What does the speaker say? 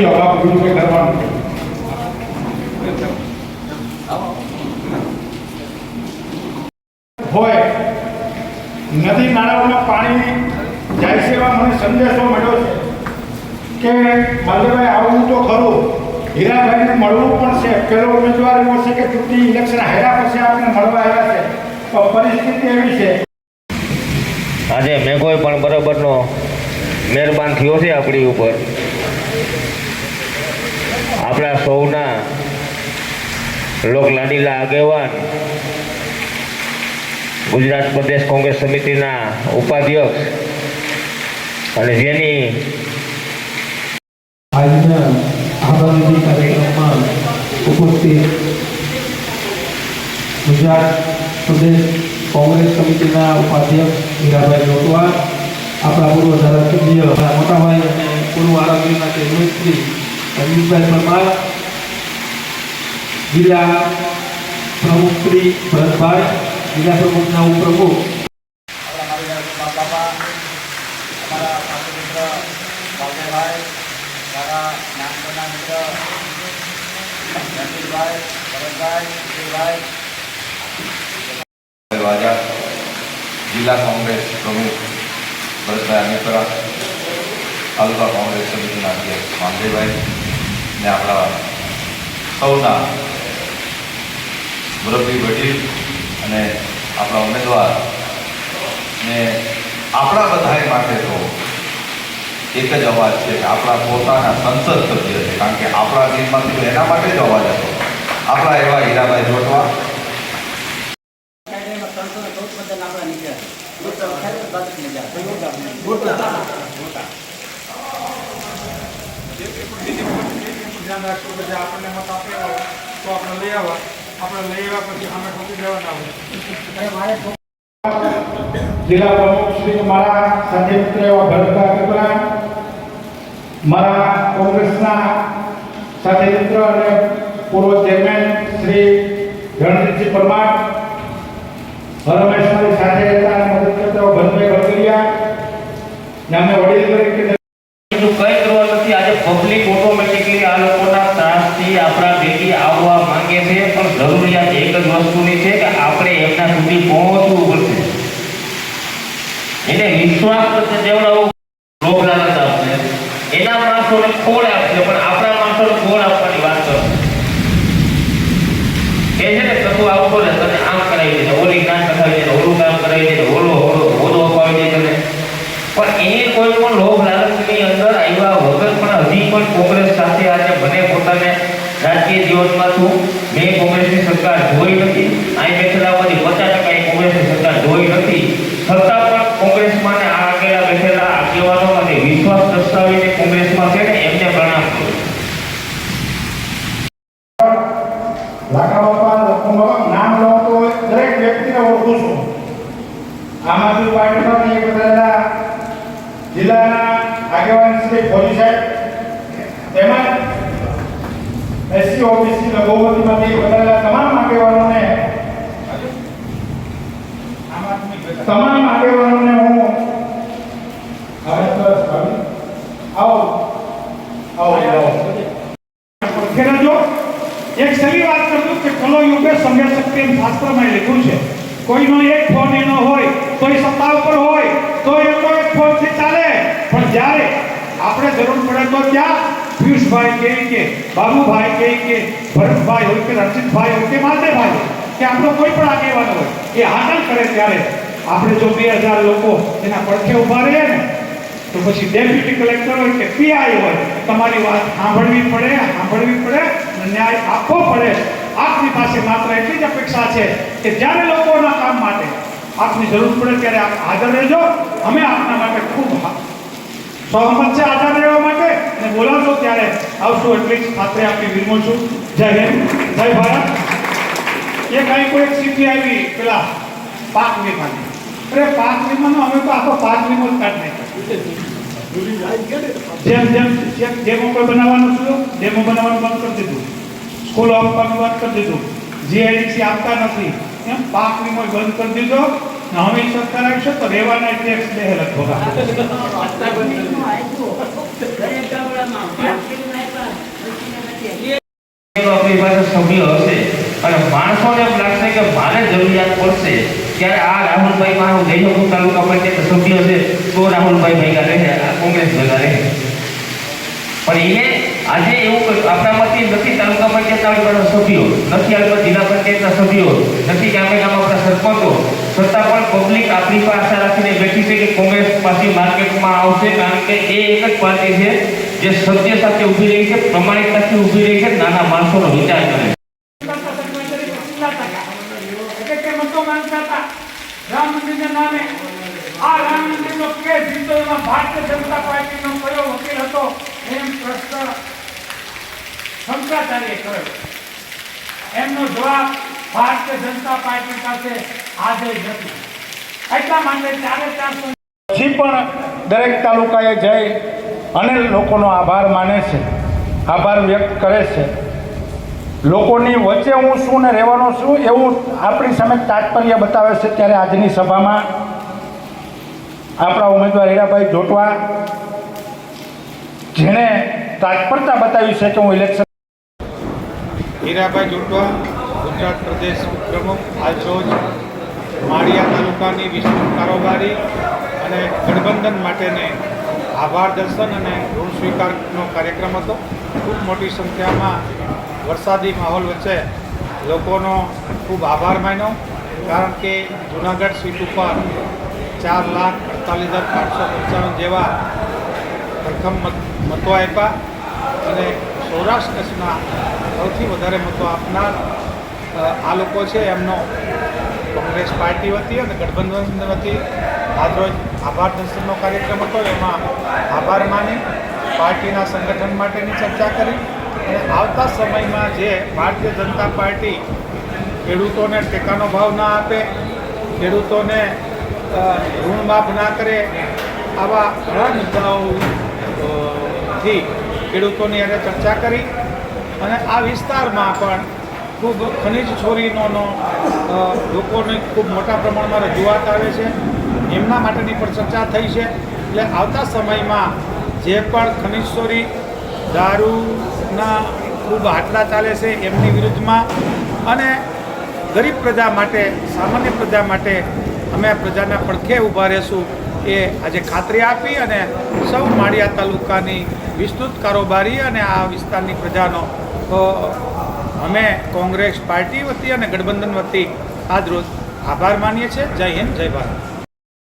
જાઓ બાપુ બીજું કંઈ કરવાનું. હોય. નદી નાળાઓમાં પાણી જાય છે મને સંદેશો મળ્યો છે કે માલભાઈ આવું તો ખરું. હીરાભાઈને મળવું પણ છે. પેલો ઉમેદવાર એવો છે કે ચૂંટણી ઇલેક્શન હાર્યા પછી આપણે મળવા આવ્યા છે. પણ પરિસ્થિતિ એવી છે. આજે મેઘોય પણ બરાબરનો મહેરબાન થયો છે આપણી ઉપર. આપણા સૌના લોકલાડીલા આગેવાન ગુજરાત પ્રદેશ કોંગ્રેસ સમિતિના ઉપાધ્યક્ષ અને જેની આજના આભારી કાર્યક્રમમાં ઉપસ્થિત ગુજરાત પ્રદેશ કોંગ્રેસ સમિતિના ઉપાધ્યક્ષ હીરાભાઈ લોટવા આપણા પૂર્વ ધારાસભ્ય મોટાભાઈ અને પૂર્વ આરોગ્યના મંત્રી રમીશભાઈ પરમાર જિલ્લા પ્રમુખ શ્રી ભરતભાઈ જિલ્લા પ્રમુખના ઉપપ્રમુખ આપણા મારી મા બાપા અમારા સાથી મિત્ર બાલદેવભાઈ મારા નાનપણના મિત્ર રણજીતભાઈ ભરતભાઈ વિજયભાઈ વાજા જિલ્લા કોંગ્રેસ પ્રમુખ ભરતભાઈ અમીપરા તાલુકા કોંગ્રેસ સમિતિના અધ્યક્ષ માંદેભાઈ ને આપણા સૌના મુરબ્બી વડીલ અને આપણા ઉમેદવાર. ને આપણા બધાએ માટે તો એક જ અવાજ છે કે આપણા પોતાના સંસદ સભ્ય છે. કારણ કે આપણા દિલમાંથી એના માટે જ અવાજ હતો. આપણા એવા હીરાભાઈ જોટવા ધ્યાન રાખવું કે જે આપણને મત આપે તો આપણે લઈ આવવા આપણે લઈ આવ્યા પછી અમે ઠોકી દેવાના હોય. જિલ્લા પ્રમુખ શ્રી મારા સાથે મિત્ર એવા ભરતભાઈ પીપળા મારા કોંગ્રેસના સાથે મિત્ર અને પૂર્વ ચેરમેન શ્રી રણજીતસિંહ પરમાર રમેશભાઈ સાથે રહેતા અને મદદ કરતા એવા ભરતભાઈ ગડકરિયા ને અમે વડીલ તરીકે બીજું કંઈ કરવા નથી આજે પબ્લિક ઓટોમેટિકલી આ લોકોના ત્રાસથી આપણા ભેગી આવવા માંગે છે પણ જરૂરિયાત એક જ વસ્તુની છે કે આપણે એમના સુધી પહોંચવું પડશે એને વિશ્વાસ જેવડાવવું લોભ લાલચ આપશે એના માણસોને ખોળ આપશે પણ આપણા માણસોને ખોળ આપવાની વાત કરો. એ છે ને કશું આવું બોલે તને આમ કરાવી દે ઓલી કામ કરાવી દે ઓલું કામ કરાવી દે ઓલો ઓલો ઓલો અપાવી દે તને. પણ એ કોઈ પણ લોભ લાલચની અંદર આવ્યા વગર પણ હજી પણ કોંગ્રેસ સાથે આજે મને પોતાને રાજકીય જીવનમાં છું મેં કોંગ્રેસની સરકાર જોઈ નથી અહીં બેઠેલા બધી પચાસ ટકા કોંગ્રેસની સરકાર જોઈ નથી. છતાં પણ કોંગ્રેસમાં ને આ આગેલા બેઠેલા આગેવાનો અને વિશ્વાસ દર્શાવીને કોંગ્રેસમાં છે ને એમને પ્રણામ કરું લાખા બાપા લખું નામ લો તો દરેક વ્યક્તિને ઓળખું છું આમ આદમી પાર્ટીમાં પણ એ બધાના જિલ્લાના આગેવાન શ્રી ફોજી સાહેબ, તેમજ એસસી ઓબીસી લઘુમતીમાંથી બધાના તમામ આગેવાનોને તમામ આગેવાનોને હું આવો આવો આવો. એક સહી વાત કરું કે કલો સમય શક્તિ શાસ્ત્રમાં લખ્યું છે. કોઈનો એક ફોન એનો હોય એ સત્તા ઉપર હોય તો એ ચાલે પણ જ્યારે આપણે જરૂર પડે તો ત્યાં પિયુષભાઈ કહે કે, બાબુભાઈ કહે કે, ભરતભાઈ હોય કે રણજીતભાઈ હોય કે માલદેવભાઈ હોય, કે આપણો કોઈ પણ આગેવાન હોય, એ હાકલ કરે ત્યારે આપણે જો બે હજાર લોકો એના પડખે ઊભા રહીએ ને, તો પછી ડેપ્યુટી કલેક્ટર હોય કે પીઆઈ હોય, તમારી વાત સાંભળવી પડે સાંભળવી પડે ન્યાય આપવો પડે. આપની પાસે માત્ર એટલી જ અપેક્ષા છે કે જ્યારે લોકોના કામ માટે આપની જરૂર પડે ત્યારે આપ હાજર રહેજો. અમે આપના માટે ખૂબ હા- આધાર રહેવા માટે અને બોલાવશો ત્યારે આવશું એટલી ખાતરી આપી વિરમું છું. જય હિન્દ. જય ભારત. એ કોઈ એક સીટી આવી પેલા પાક વીમાની. અરે પાક વીમાનો અમે તો આખો પાક વીમો જ કાઢ નાખ્યો. જેમ જેમ ડેમો કોઈ બનાવવાનું છું, ડેમો બનાવવાનું બંધ કરી દીધું. સ્કૂલો આપવાનું બંધ કરી દીધું. જીઆઈડીસી આપતા નથી. એમ પાક વીમો બંધ કરી દીધો. હવે સરકાર આવશે તો રહેવાના ટેક્સ બે લગભગ આટલું આટલું દરેક ગામડામાં તો આપણી પાસે સભ્ય હશે. અને માણસોને એમ લાગશે કે મારે જરૂરિયાત પડશે. ત્યારે આ રાહુલભાઈ માં હું જયહપુર તાલુકા પંચાયત સભ્ય છે. તો રાહુલભાઈ ભેગા રહે, આ કોંગ્રેસ ભેગા રહે. પણ એને આજે એવું કે આપણામાંથી નથી તાલુકા પંચાયત આપણી પાસે સભ્યો, નથી આપણા જિલ્લા પંચાયતના સભ્યો, નથી ગામે ગામ આપણા સરપંચો. છતાં પણ પબ્લિક આપણી પર આશા રાખીને બેઠી છે કે કોંગ્રેસ પાછી માર્કેટમાં આવશે. કારણ કે એ એક જ પાર્ટી છે. જે સત્ય સાથે ઊભી રહી છે પ્રમાણિકતાથી ઊભી રહી છે નાના માણસોનો વિચાર કરે રામ મંદિરના નામે. આ રામ મંદિરનો કેસ જીતો ભારતીય જનતા પાર્ટીનો કયો વકીલ હતો એમ પ્રશ્ન શંકરાચાર્ય કર્યો. એમનો જવાબ ભારતીય જનતા પાર્ટી પાસે આજે જ નથી. એટલા માટે ચારે ચાર પછી પણ દરેક તાલુકાએ જઈ અને લોકોનો આભાર માને છે. આભાર વ્યક્ત કરે છે. લોકોની વચ્ચે હું શું ને રહેવાનો છું એવું આપણી સામે તાત્પર્ય બતાવે છે ત્યારે આજની સભામાં. આપણા ઉમેદવાર હીરાભાઈ જોટવા જેણે તાત્પરતા બતાવી છે કે હું ઇલેક્શન હીરાભાઈ જોટવા ગુજરાત પ્રદેશ પ્રમુખ આજ રોજ માળિયા તાલુકાની વિસ્તૃત કારોબારી અને ગઠબંધન માટેને આભાર દર્શન અને ઋણ સ્વીકારનો કાર્યક્રમ હતો. ખૂબ મોટી સંખ્યામાં વરસાદી માહોલ વચ્ચે લોકોનો ખૂબ આભાર માન્યો, કારણ કે જુનાગઢ સીટ ઉપર ચાર લાખ અડતાલીસ હજાર પાંચસો પંચાણું જેવા પ્રથમ મત આપ્યા અને સૌરાષ્ટ્ર કચ્છના સૌથી વધારે મતો આપનાર આ લોકો છે. એમનો કોંગ્રેસ પાર્ટી વતી અને ગઠબંધન વતી આજરોજ આભાર દર્શનનો કાર્યક્રમ હતો. એમાં આભાર માની પાર્ટીના સંગઠન માટેની ચર્ચા કરી અને આવતા સમયમાં જે ભારતીય જનતા પાર્ટી ખેડૂતોને ટેકાનો ભાવ ના આપે, ખેડૂતોને ઋણ માફ ના કરે, આવા ઘણા મુદ્દાઓથી ખેડૂતોની હારે ચર્ચા કરી અને આ વિસ્તારમાં પણ ખૂબ ખનિજ ચોરીનો લોકોને ખૂબ મોટા પ્રમાણમાં રજૂઆત આવે છે. એમના માટેની પણ ચર્ચા થઈ છે. એટલે આવતા સમયમાં જે પણ ખનિજ ચોરી દારૂના ખૂબ આટલા ચાલે છે એમની વિરુદ્ધમાં અને ગરીબ પ્રજા માટે, સામાન્ય પ્રજા માટે અમે પ્રજાના પડખે ઊભા રહેશું એ આજે ખાતરી આપી અને સૌ માળિયા તાલુકાની વિસ્તૃત કારોબારી અને આ વિસ્તારની પ્રજાનો અમે કોંગ્રેસ પાર્ટી વતી અને ગઠબંધન વતી આજ રોજ આભાર માનીએ છીએ. જય હિન્દ, જય ભારત.